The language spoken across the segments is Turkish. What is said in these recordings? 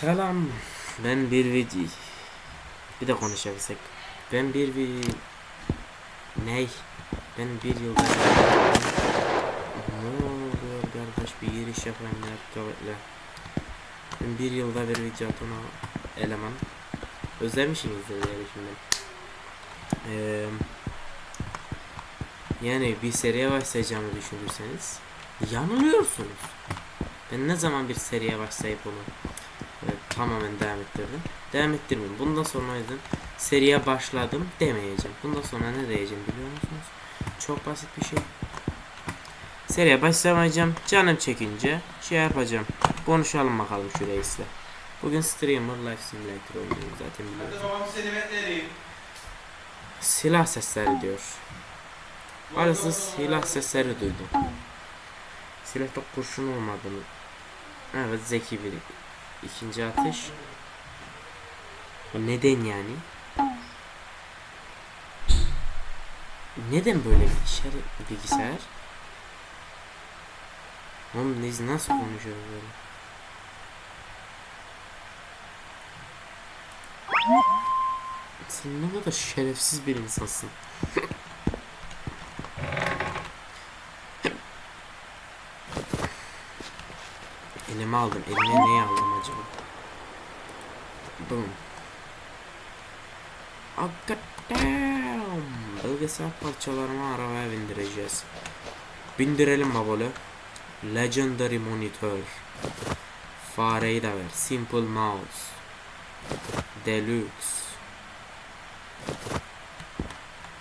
Selam. Ben bir video. Bir de konuşabilsek. Ben bir bir ney? Ben bir yılda ne oluyor kardeş bir giriş yapayım ya kuvvetle. Ben bir yılda bir video atan o eleman. Özlemişsinizdir diye düşündüm. Ee, yani bir seriye başlayacağımı düşünürseniz yanılıyorsunuz. Ben ne zaman bir seriye başlayıp onu tamamen devam ettirdim. Devam ettirmeyeyim. Bundan sonra yüzden seriye başladım demeyeceğim. Bundan sonra ne diyeceğim biliyor musunuz? Çok basit bir şey. Seriye başlamayacağım. Canım çekince şey yapacağım. Konuşalım bakalım şu reisle. Bugün Streamer Life Simulator oynuyorum zaten beklerim. Silah sesleri diyor. Arası silah sesleri duydum. Silahta kurşun olmadığını. Evet zeki bir ikinci atış. Neden yani? Neden böyle bir işaret bilgisayar? Oğlum biz nasıl konuşuyoruz böyle? Sen ne kadar şerefsiz bir insansın. Elime aldım. Elime neyi aldım acaba? Boom. Oh, God damn. Bölgesel parçalarımı arabaya bindireceğiz. Bindirelim babolu. Legendary Monitor. Fareyi de ver. Simple Mouse. Deluxe.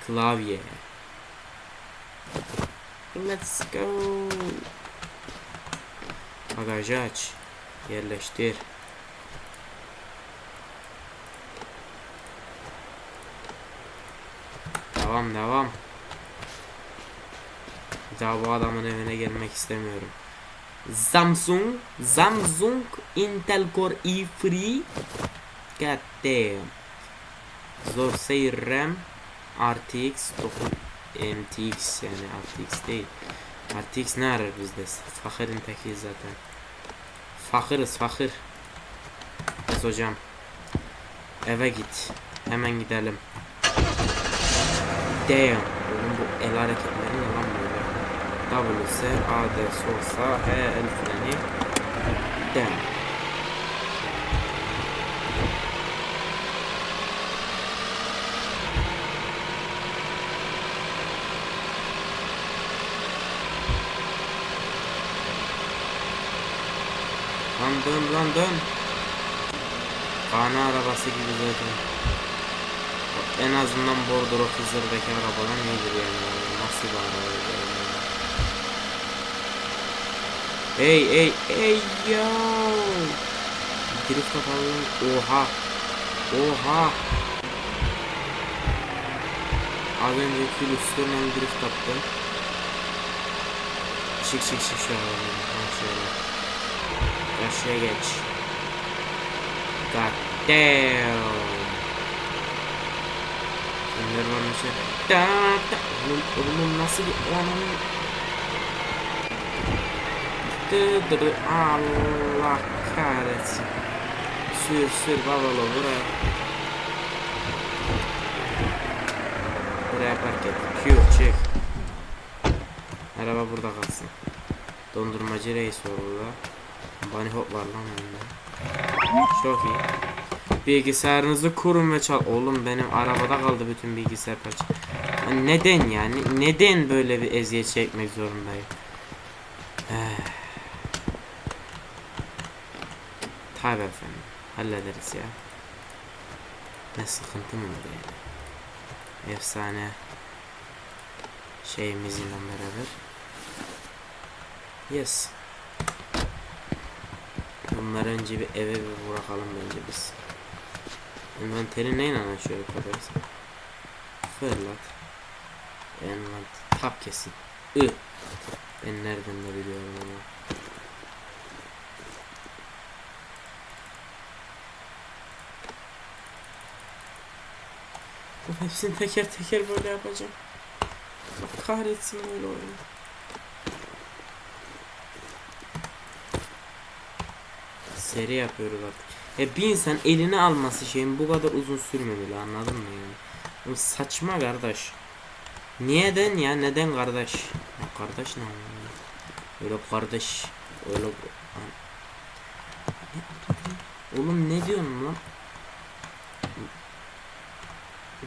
Klavye. Let's go. Bagajı aç. Yerleştir. Devam devam. Bir daha bu adamın evine gelmek istemiyorum. Samsung, Samsung Intel Core i3 God damn. Zor seyir RAM RTX 9 MTX yani RTX değil. RTX ne arar bizde? Fakirin tekiyiz zaten. Fakırız fakir. Biz hocam. Eve git. Hemen gidelim. Damn. Oğlum bu el hareketleri ne lan böyle? W, S, A, D, sol, sağ, H, el freni. Damn. Dön lan dön. Kana arabası gibi zaten. En azından Bordro Kızıl'daki arabadan iyidir yani. Nasıl bir araba yani. Ey ey ey yo. Drift atalım. Oha. Oha. Az önceki Luster'la drift attım. Çık çık çık şu. Ha şöyle. Karşıya geç. God damn. Kimler varmış ya? Da da. Oğlum, oğlum nasıl bir o ananın... Dı dı dı. Allah kahretsin. Sür sür babalo buraya. Buraya park et. Q çık. Araba burada kalsın. Dondurmacı reis burada. Bunny hop var lan önünde. Çok iyi. Bilgisayarınızı kurun ve çal. Oğlum benim arabada kaldı bütün bilgisayar parça. Neden yani? Neden böyle bir eziyet çekmek zorundayım? Eh. Tabi efendim. Hallederiz ya. Ne sıkıntı mı var yani? Efsane şeyimizle beraber. Yes. Bunları önce bir eve bir bırakalım bence biz. Envanteri neyle açıyor yaparız? Fırlat. Envanteri tap kesin. I. Ben nereden de biliyorum onu. Bu hepsini teker teker böyle yapacağım. Kahretsin böyle oyunu. Seri yapıyoruz artık. E bir insan eline alması şeyin bu kadar uzun sürmemeli anladın mı yani? Bu saçma kardeş. Niyeden ya? Neden kardeş? Ya kardeş ne anlamı? Öyle kardeş. Öyle Oğlum ne diyorsun lan?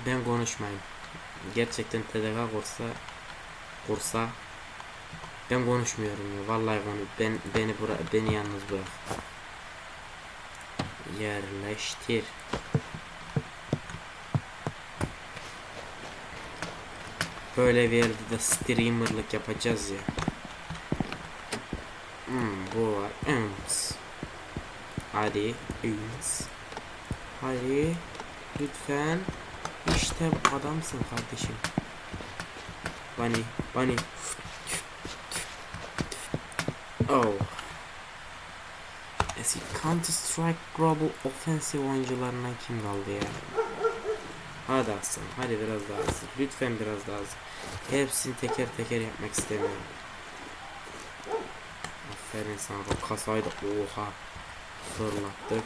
Ben konuşmayayım. Gerçekten TDK kursa kursa ben konuşmuyorum ya. Vallahi konu ben beni bura beni yalnız bırak. Yerleştir. Böyle bir yerde de streamerlık yapacağız ya. Hmm, bu var. Ems. Hadi. Ems. Hadi. Lütfen. İşte adamsın kardeşim. Bunny. Bunny. Oh. Counter Strike Global Offensive oyuncularından kim kaldı ya? Hadi aslan, hadi biraz daha hızlı. Lütfen biraz daha hızlı. Hepsini teker teker yapmak istemiyorum. Aferin sana bak kasayı da oha fırlattık.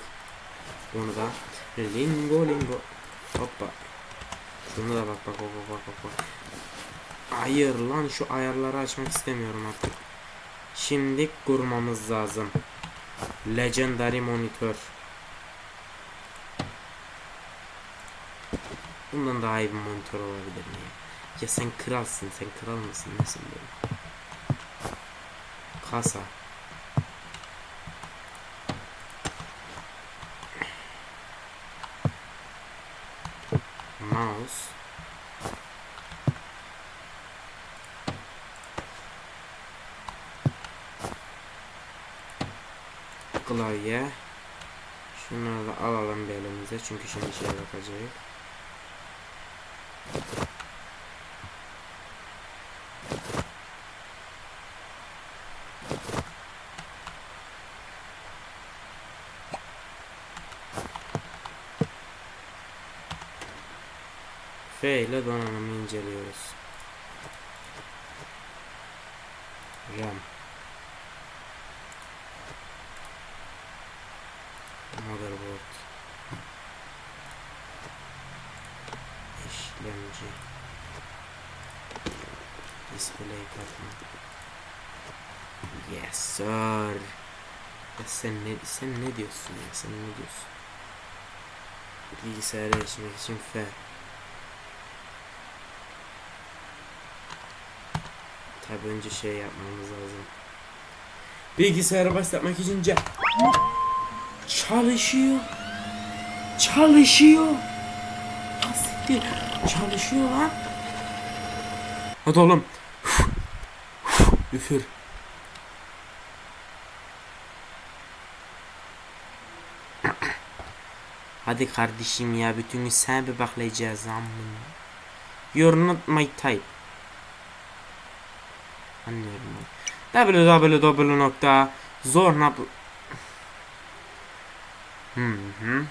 Bunu da lingo lingo hoppa. Şunu da bak bak bak bak bak bak. Hayır lan şu ayarları açmak istemiyorum artık. Şimdi kurmamız lazım. Legendary monitör. Bundan daha iyi bir monitör olabilir mi ya? Sen kralsın, sen kral mısın? Nesin böyle? Kasa. Mouse. Klavye. Şunları da alalım bir elimize çünkü şimdi şey bakacağız. F ile donanımı inceliyoruz. RAM Motherboard İşlemci Display katman Yes sir ya sen ne sen ne diyorsun ya sen ne diyorsun Bilgisayara erişmek için F Tabi önce şey yapmamız lazım. Bilgisayara başlatmak için C. Çalışıyor. Çalışıyor. Asiktir. Çalışıyor lan. Hadi oğlum. Üfür. Hadi kardeşim ya bütün gün sen bir baklayacağız amın. You're not my type. Anlıyorum ben. www.zorna Hı hı.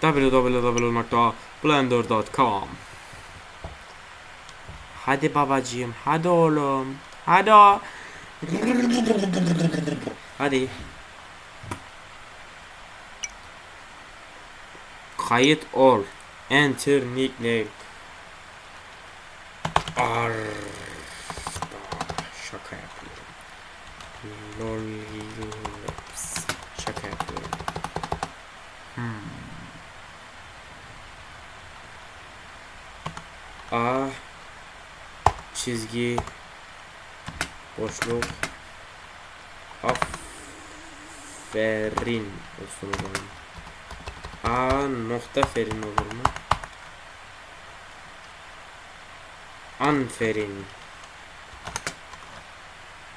www.blender.com Hadi babacığım, hadi oğlum. Hadi. Hadi. Kayıt ol. Enter nickname. Arr. Şaka yapıyorum. Lollips. Şaka yapıyorum. Hmm. A çizgi boşluk aferin olsun o zaman. A nokta ferin olur mu? Anferin.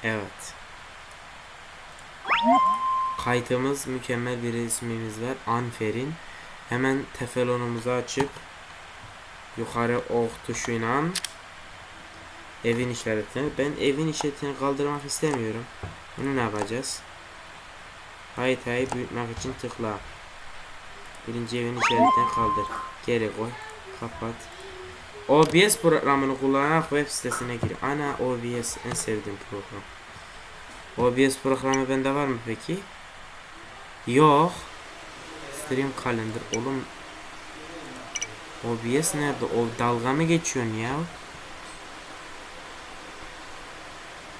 Evet. Kayıtımız mükemmel bir ismimiz var. Anferin. Hemen tefelonumuzu açıp yukarı ok tuşuyla evin işaretini. Ben evin işaretini kaldırmak istemiyorum. Bunu ne yapacağız? Haritayı büyütmek için tıkla. Birinci evin işaretini kaldır. Geri koy. Kapat. OBS programını kullanarak web sitesine gir. Ana OBS en sevdiğim program. OBS programı bende var mı peki? Yok. Stream kalender. Oğlum OBS nerede? O dalga mı geçiyorsun ya?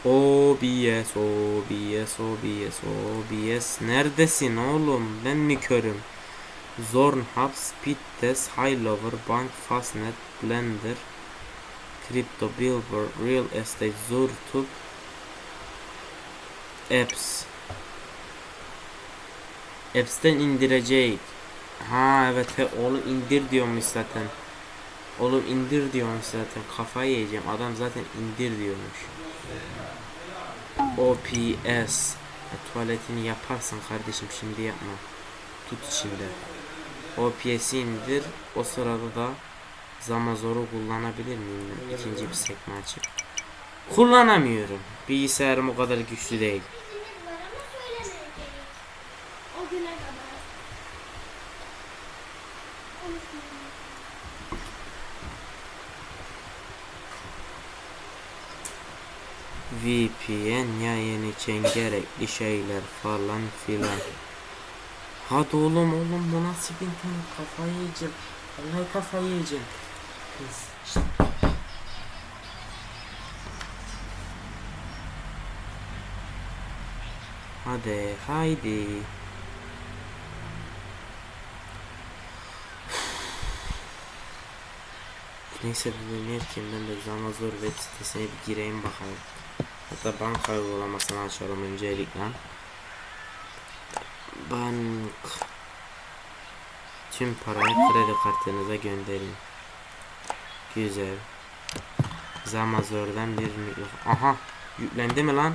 OBS, OBS, OBS, OBS. Neredesin oğlum? Ben mi körüm? Zorn Hub, Speed Test, High Lover, Bank, Fastnet, Blender, Crypto, Billboard, Real Estate, Zurtube, Apps. Apps'ten indirecek. Ha evet he, onu indir diyormuş zaten. Oğlum indir diyormuş zaten. Kafayı yiyeceğim. Adam zaten indir diyormuş. OPS. Tuvaletini yaparsın kardeşim şimdi yapma. Tut içinde. OPS'i indir. O sırada da Zamazor'u kullanabilir miyim? İkinci bir sekme açıp. Kullanamıyorum. Bilgisayarım o kadar güçlü değil. VPN yayın için gerekli şeyler falan filan. Hadi oğlum oğlum bu nasıl bir internet kafayı yiyeceğim. Vallahi kafayı yiyeceğim. Şşt. Hadi haydi. Neyse bu oynarken ben de Zamazor web sitesine bir gireyim bakalım. Hatta banka uygulamasını açalım öncelikle. Bank. Tüm parayı kredi kartınıza gönderin. Güzel. Zamazor'dan bir mikrofon. Aha yüklendi mi lan?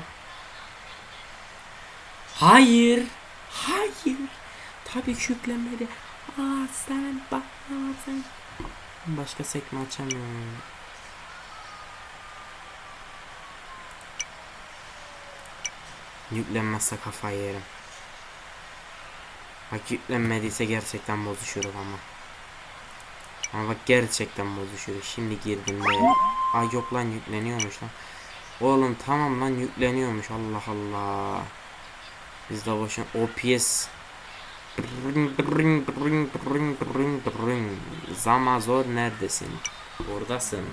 Hayır. Hayır. Tabii ki yüklenmedi. Aa sen bak sen. Başka sekme açamıyorum. Yüklenmezse kafayı yerim. Bak yüklenmediyse gerçekten bozuşuruz ama. Ama bak gerçekten bozuşuruz. Şimdi girdim de. Ay yok lan yükleniyormuş lan. Oğlum tamam lan yükleniyormuş. Allah Allah. Biz de boşuna OPS Zamazor neredesin? Oradasın.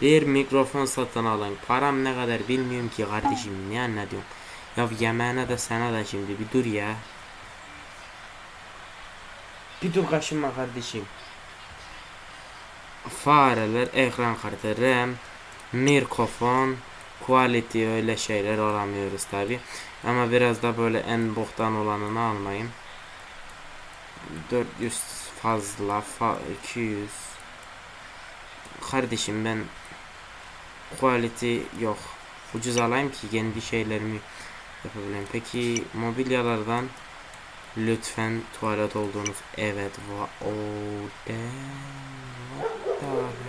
Bir mikrofon satın alın. Param ne kadar bilmiyorum ki kardeşim. Ne anlatıyorum? Ya yemeğine de sana da şimdi bir dur ya. Bir dur kaşınma kardeşim. Fareler, ekran kartı, RAM, mikrofon, quality öyle şeyler alamıyoruz tabi. Ama biraz da böyle en boktan olanını almayın. 400 fazla, fa 200. Kardeşim ben quality yok. Ucuz alayım ki kendi şeylerimi yapabileyim. Peki mobilyalardan lütfen tuvalet olduğunuz evet va the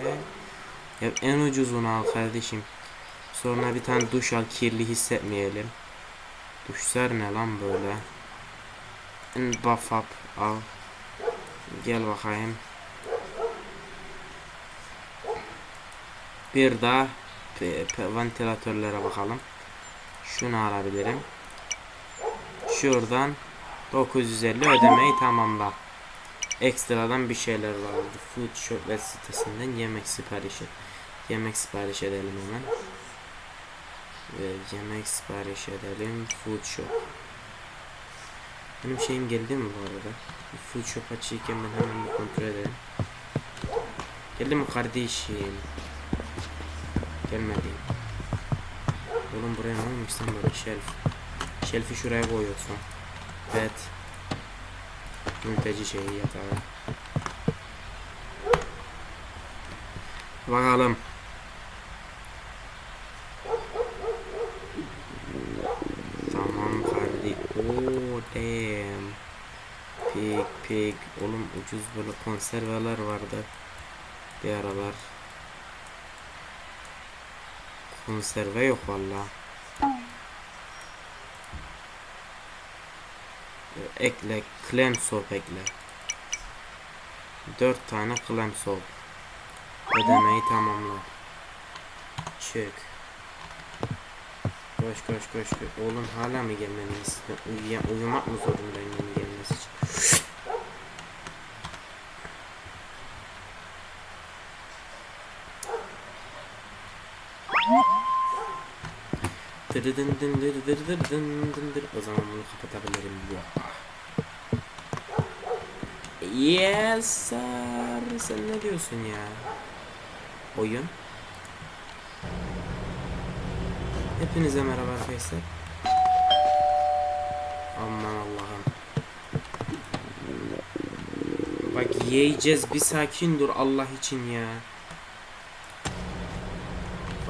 heck ya en ucuzunu al kardeşim. Sonra bir tane duş al kirli hissetmeyelim. Duşlar ne lan böyle? Buff up al. Gel bakayım. Bir daha ventilatörlere bakalım. Şunu alabilirim. Şuradan 950 ödemeyi tamamla. Ekstradan bir şeyler vardı. Food Shop web sitesinden yemek siparişi. Yemek sipariş edelim hemen. Ve yemek sipariş edelim. Food Shop. Benim şeyim geldi mi bu arada? Food Shop açıyken ben hemen bir kontrol edelim. Geldi mi kardeşim? Gelmedi. Oğlum buraya ne olmuş lan böyle shelf? Shelf'i şuraya koyuyorsun. Evet. Mülteci şeyi yatağı. Bakalım. Tamam kardeşim. Oo damn. Pig pig. Oğlum ucuz böyle konserveler vardı. Bir aralar. Konserve yok valla. Ekle. Clam soap ekle. Dört tane clam soap. Ödemeyi tamamla. Çık. Koş koş koş. Oğlum hala mı? Uyuya, uyumak mı zorundayım O zaman bunu kapatabilirim. Yes sir. Sen ne diyorsun ya? Oyun. Hepinize merhaba arkadaşlar. Aman Allah'ım. Bak yiyeceğiz bir sakin dur Allah için ya.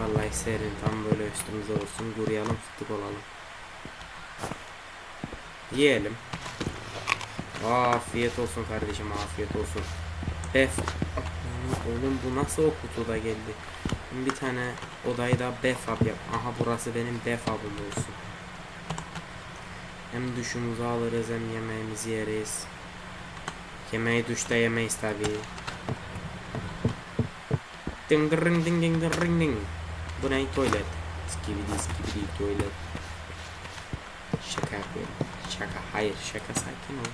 Vallahi serin tam böyle üstümüze olsun kuruyalım fıtık olalım. Yiyelim. Afiyet olsun kardeşim afiyet olsun. Bef. Oğlum bu nasıl o kutuda geldi? Bir tane odayı da befab yap. Aha burası benim befabım olsun. Hem duşumuzu alırız hem yemeğimizi yeriz. Yemeği duşta yemeyiz tabi. Ding ding ding ding ding ding ding. Bu ne tuvalet? Skibidi skibidi tuvalet. Şaka yapıyorum. Şaka. Hayır şaka sakin ol.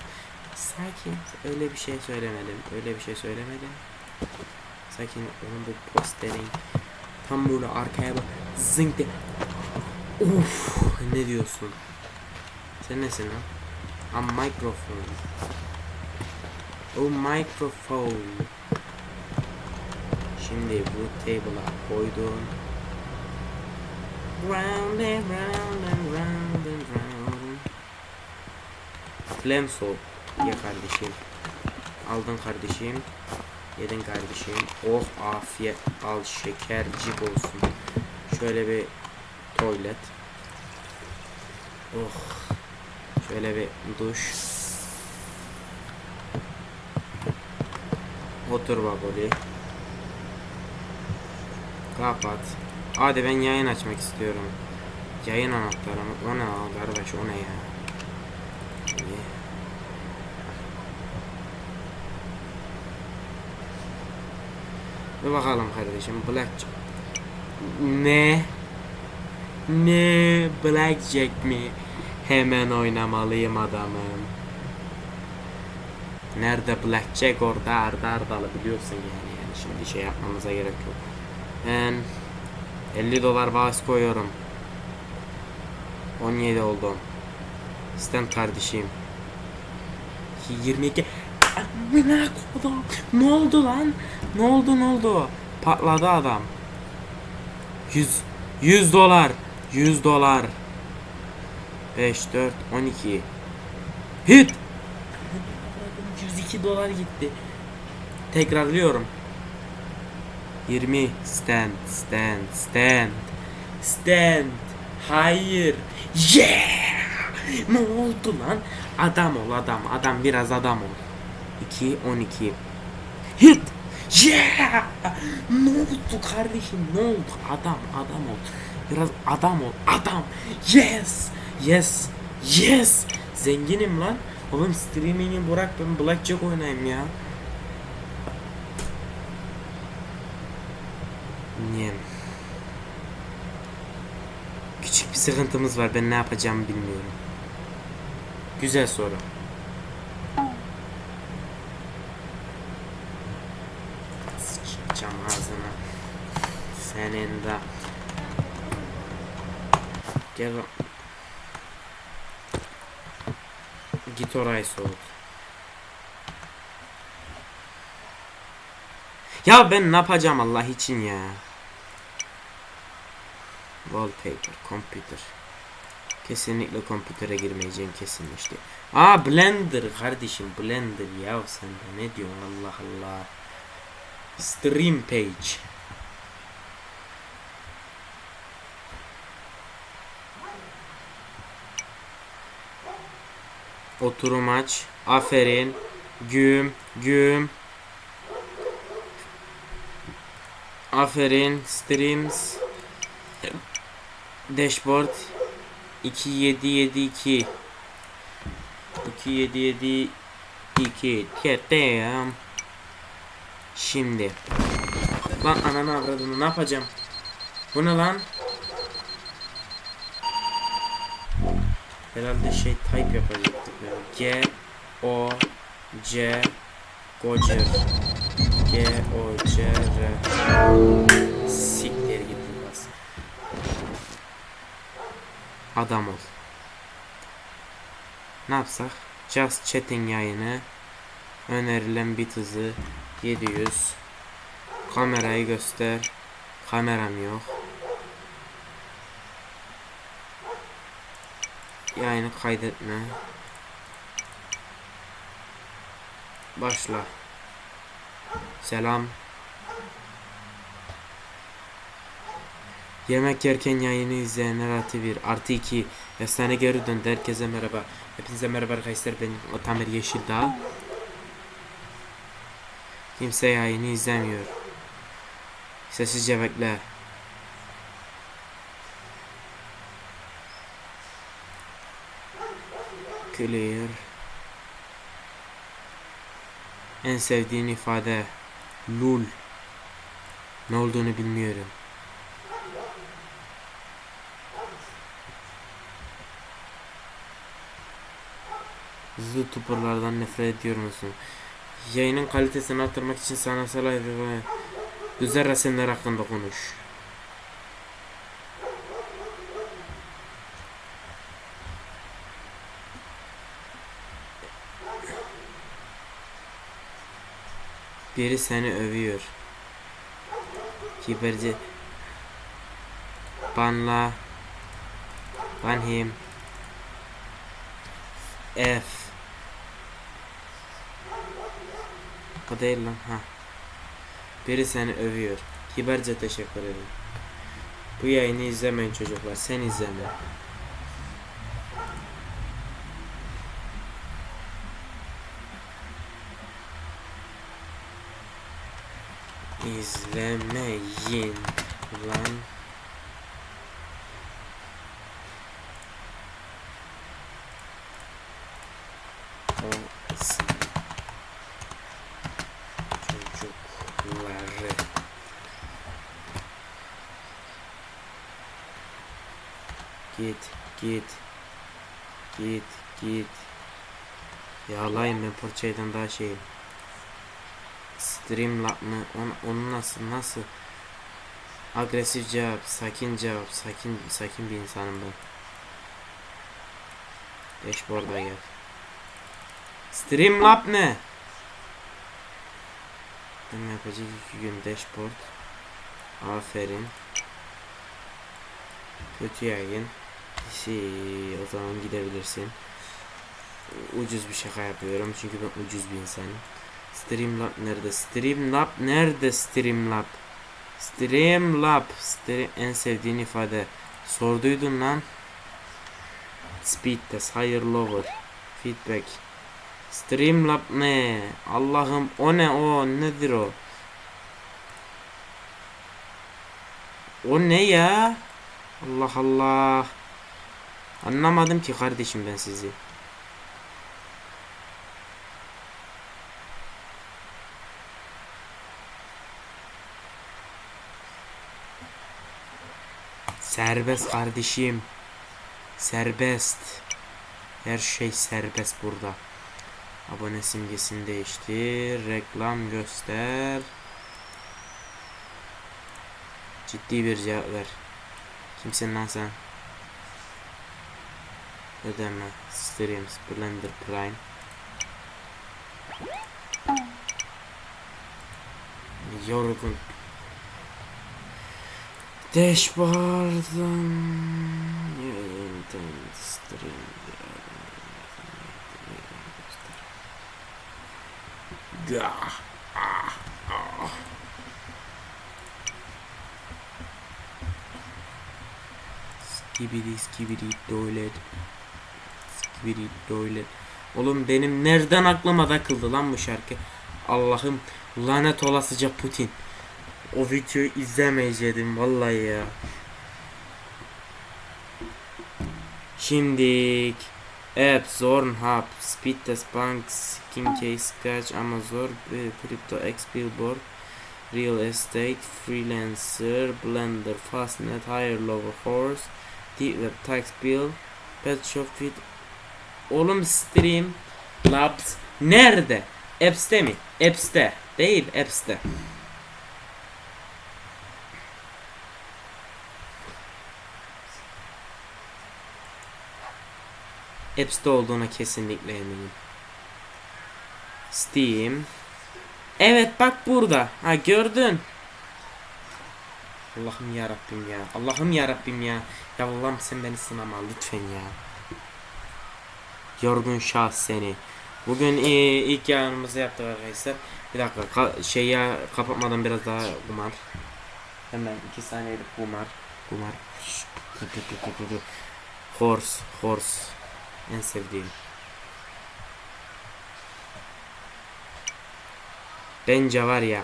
Sakin. Öyle bir şey söylemedim. Öyle bir şey söylemedim. Sakin onun bu posterin tam böyle arkaya bak zınk de Uf ne diyorsun? Sen nesin lan? A microphone. O microphone. Şimdi bu table'a koydum. Round and round and round and round. Flamso. Ye kardeşim. Aldın kardeşim. Yedin kardeşim. Oh afiyet. Al şekercik olsun. Şöyle bir tuvalet. Oh. Şöyle bir duş. Otur baboli. Kapat. Hadi ben yayın açmak istiyorum. Yayın anahtarı mı? O ne lan kardeş o ne ya? İyi. Bir bakalım kardeşim Black Ne? Ne? Blackjack mi? Hemen oynamalıyım adamım. Nerede Blackjack orada arda ardalı biliyorsun yani. yani şimdi şey yapmamıza gerek yok. Ben 50 dolar bahis koyuyorum. 17 oldu. Stand kardeşim. 22 Amına kodum. Ne oldu lan? Ne oldu ne oldu? Patladı adam. 100 100 dolar. 100 dolar. 5 4 12. Hit. 102 dolar gitti. Tekrarlıyorum. 20 stand stand stand. Stand. Hayır. Yeah! Ne oldu lan? Adam ol adam. Adam biraz adam ol. 2 12 hit! Yeah! Ne oldu kardeşim? Ne oldu? Adam adam ol. Biraz adam ol. Adam! Yes! Yes! Yes! Zenginim lan. Oğlum streaming'i bırak ben blackjack oynayayım ya Niye? Küçük bir sıkıntımız var. Ben ne yapacağımı bilmiyorum. Güzel soru. Sıçacağım ağzına. Senin de. Gel. Git orayı soğut. Ya ben ne yapacağım Allah için ya. Wallpaper, computer. Kesinlikle kompütere girmeyeceğim kesinleşti. Aa Blender kardeşim Blender ya sen de ne diyorsun Allah Allah. Stream page. Oturum aç. Aferin. Güm, güm. Aferin. Streams. Dashboard 2772 2772 Damn. Şimdi. Lan ananı avradını ne yapacağım? Bu ne lan? Herhalde şey type yapacaktık ya. G O C Gocer G O C R. Siktir git bas Adam ol. Ne yapsak? Just Chatting yayını. Önerilen bit hızı 700. Kamerayı göster. Kameram yok. Yayını kaydetme. Başla. Selam. Yemek yerken yayını izleyenler artı bir artı iki. Efsane geri döndü. Herkese merhaba. Hepinize merhaba arkadaşlar. Ben Tamer Yeşildağ Kimse yayını izlemiyor. Sessizce bekle Clear. En sevdiğin ifade Lul. Ne olduğunu bilmiyorum Hızlı tuporlardan nefret ediyor musun? Yayının kalitesini arttırmak için sanatsal ve güzel resimler hakkında konuş. Biri seni övüyor. Kiberci Banla Ban F O değil lan ha. Biri seni övüyor. Kibarca teşekkür ederim. Bu yayını izlemeyin çocuklar. Sen izleme. İzlemeyin lan. olsun çocukları git git git yağlayın ben porçaydan daha şeyim Streamlab mı onu, onu nasıl nasıl agresif cevap sakin cevap sakin sakin bir insanım ben Dashboard'a gel Streamlab ne? Ben yapacak iki gün dashboard. Aferin. Kötü yayın. Şey, o zaman gidebilirsin. Ucuz bir şaka yapıyorum çünkü ben ucuz bir insanım. Streamlab nerede? Streamlab nerede? Streamlab. Streamlab. Stream en sevdiğin ifade. Sorduydun lan. Speed test, higher lower. Feedback. Streamlab ne? Allah'ım o ne o? Nedir o? O ne ya? Allah Allah. Anlamadım ki kardeşim ben sizi. Serbest kardeşim. Serbest. Her şey serbest burada. Abone simgesini değiştir. Reklam göster. Ciddi bir cevap ver. Kimsin lan sen? Ödeme. Streams. Blender Prime. Yorgun. Dashboard'dan yayından stream Gah. Ah. Ah. Skibidi skibidi tuvalet. Skibidi tuvalet. Oğlum benim nereden aklıma takıldı lan bu şarkı? Allah'ım lanet olasıca Putin. O videoyu izlemeyecektim vallahi ya. Şimdik. App, Zornhub, Speed Test Bank, Skin Case, Scratch, Amazon, eh, Crypto X Billboard, Real Estate, Freelancer, Blender, Fastnet, Higher Lower Horse, Web Tax Bill, Pet Shop Fit. Oğlum Stream Labs nerede? Apps'te mi? Apps'te. Değil, Apps'te. Apps'te olduğuna kesinlikle eminim. Steam. Evet bak burada. Ha gördün. Allah'ım ya Rabbim ya. Allah'ım ya Rabbim ya. Ya Allah'ım sen beni sınama lütfen ya. Yorgun şahs seni. Bugün e, ilk yayınımızı yaptık arkadaşlar. Bir dakika ka- şeyi kapatmadan biraz daha kumar. Hemen iki saniyelik kumar. Kumar. Horse, horse. En sevdiğim. Bence var ya.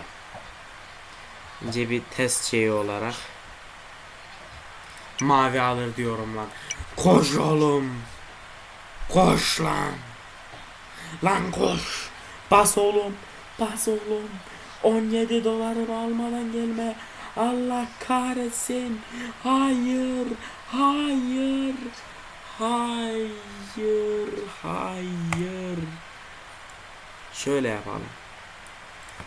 Bence bir test şeyi olarak. Mavi alır diyorum lan. Koş oğlum. Koş lan. Lan koş. Bas oğlum. Bas oğlum. 17 dolarımı almadan gelme. Allah kahretsin. Hayır. Hayır. Hayır. Hayır. Şöyle yapalım.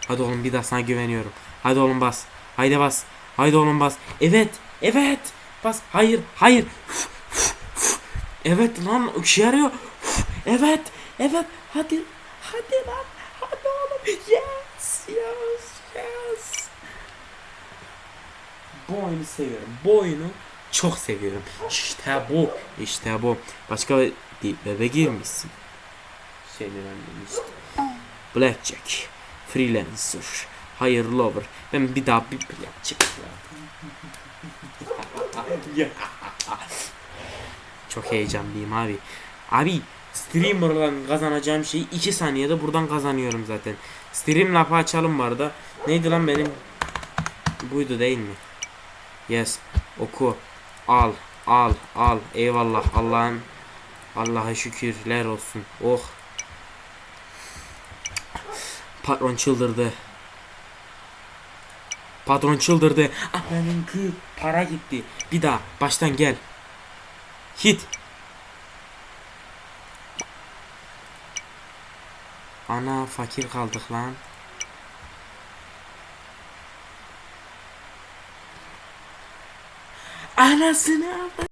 Hadi oğlum bir daha sana güveniyorum. Hadi oğlum bas. Haydi bas. Haydi oğlum bas. Evet. Evet. Bas. Hayır. Hayır. Evet lan işe yarıyor. Evet. Evet. Hadi. Hadi lan. Hadi oğlum. Yes. Yes. Yes. Bu oyunu seviyorum. Bu oyunu çok seviyorum. İşte bu. İşte bu. Başka bir bebe girmişsin. Şeyden demiştim. Blackjack. Freelancer. Hayırlı olur. Ben bir daha bir Blackjack ya. Çok heyecanlıyım abi. Abi streamer'dan kazanacağım şeyi 2 saniyede buradan kazanıyorum zaten. Stream lafı açalım bu arada. Neydi lan benim? Buydu değil mi? Yes. Oku. Al. Al. Al. Eyvallah. Allah'ın Allah'a şükürler olsun. Oh. Patron çıldırdı. Patron çıldırdı. Ananın kı para gitti. Bir daha baştan gel. Hit. Ana fakir kaldık lan. Anasını aldı.